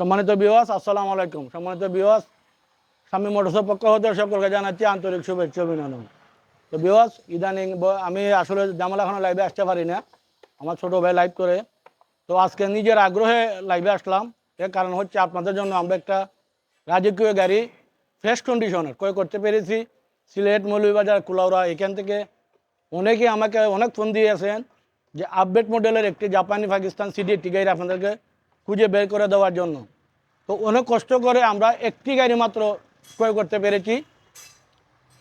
সম্মানিত বিওয়াস আসসালামু আলাইকুম। সম্মানিত বিওয়াস স্বামী মোটরসের পক্ষ হতে সকলকে জানাচ্ছি আন্তরিক শুভেচ্ছা অভিনন্দন। তো বিওয়াস ইদানিং আমি আসলে জামাল এখনও লাইভে আসতে পারি না। আমার ছোটো ভাই লাইভ করে। তো আজকে নিজের আগ্রহে লাইভে আসলাম। এর কারণ হচ্ছে আপনাদের জন্য আমরা একটা রাজকীয় গাড়ি ফ্রেশ কন্ডিশনের ক্রয় করতে পেরেছি। সিলেট, মৌলভীবাজার কুলাউরা এখান থেকে অনেকে আমাকে অনেক ফোন দিয়েছেন যে আপডেট মডেলের একটি জাপানি পাকিস্তান সিডি একটি গাড়ি আপনাদেরকে খুঁজে বের করে দেওয়ার জন্য। তো অনেক কষ্ট করে আমরা একটি গাড়ি মাত্র ক্রয় করতে পেরেছি।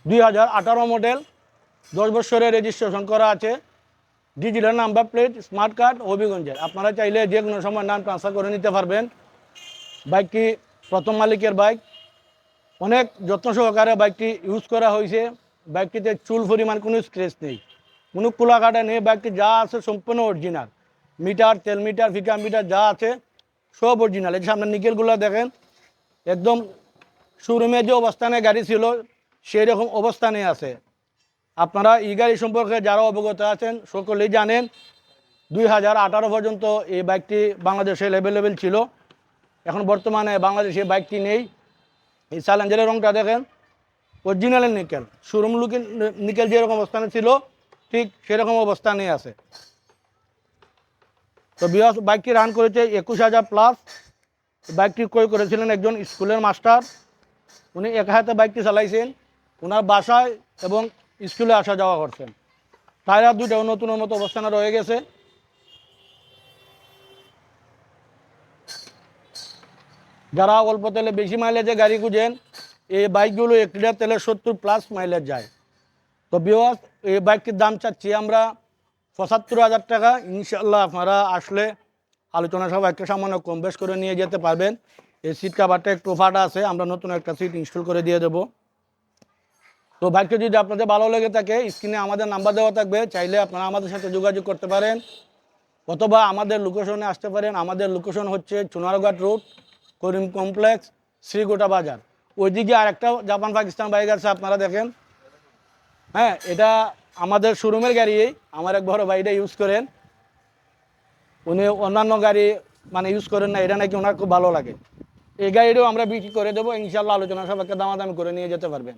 দুই হাজার আঠারো মডেল দশ বছরের রেজিস্ট্রেশন করা আছে। Digital number plate smart card হবিগঞ্জের। আপনারা চাইলে যে কোনো সময় নাম ট্রান্সফার করে নিতে পারবেন। বাইকটি প্রথম মালিকের বাইক অনেক যত্ন সহকারে বাইকটি ইউজ করা হয়েছে। বাইকটিতে চুল পরিমাণ কোনো স্ক্রেচ নেই। কোনো কুলা কাটা নেই বাইকটি যা আছে সম্পূর্ণ অরিজিনাল মিটার, তেল মিটার ফিকা মিটার যা আছে। সব অরিজিনাল এই সামনে নিকেলগুলো দেখেন, একদম শোরুমে যে অবস্থানে গাড়ি ছিল, সেই রকম অবস্থানে আছে। আপনারা এই গাড়ি সম্পর্কে যারা অবগত আছেন, সকলেই জানেন, দুই হাজার আঠারো পর্যন্ত এই বাইকটি বাংলাদেশে অ্যাভেলেবেল ছিল। এখন বর্তমানে বাংলাদেশে বাইকটি নেই। এই চ্যালেঞ্জারের রংটা দেখেন অরিজিনালের নিকেল। শোরুম লুকের নিকেল যেরকম অবস্থানে ছিল, ঠিক সেরকম অবস্থানে আছে। তো বিয়াস বাইকটি রান করেছে একুশ হাজার প্লাস বাইকটি ক্রয় করেছিলেন একজন স্কুলের মাস্টার উনি এক হাতে বাইকটি চালাইছেন। ওনার বাসায় এবং স্কুলে আসা যাওয়া করছেন। টায়ার দুটাও নতুনের মতো অবস্থানে রয়ে গেছে। যারা অল্প তেলে বেশি মাইলেজে গাড়ি খুঁজেন, এই বাইকগুলো এক লিটার তেলে সত্তর প্লাস মাইলেজ যায়। তো বিওয়াস এই বাইকটির দাম চাচ্ছি আমরা পঁচাত্তর হাজার টাকা ইনশাল্লাহ আপনারা আসলে আলোচনা সব একটা সামান্য কম বেশ করে নিয়ে যেতে পারবেন। এই সিট কাভারটা একটু ফাটা আছে, আমরা নতুন একটা সিট ইনস্টল করে দিয়ে দেবো। তো বাইকটা যদি আপনাদের ভালো লেগে থাকে স্ক্রিনে আমাদের নাম্বার দেওয়া থাকবে, চাইলে আপনারা আমাদের সাথে যোগাযোগ করতে পারেন। অথবা আমাদের লোকেশনে আসতে পারেন। আমাদের লোকেশন হচ্ছে চুনারঘাট রোড করিম কমপ্লেক্স শ্রীগোটা বাজার। ওইদিকে আরেকটা জাপান পাকিস্তান বাইক আছে, আপনারা দেখেন। হ্যাঁ এটা আমাদের শোরুমের গাড়ি, আমার এক বড় ভাইটা ইউজ করেন। উনি অন্যান্য গাড়ি মানে ইউজ করেন না, এটা নাকি ওনার খুব ভালো লাগে। এই গাড়িটাও আমরা বিক্রি করে দেবো, ইনশাল্লাহ আলোচনা সবাইকে দামাদামি করে নিয়ে যেতে পারবেন।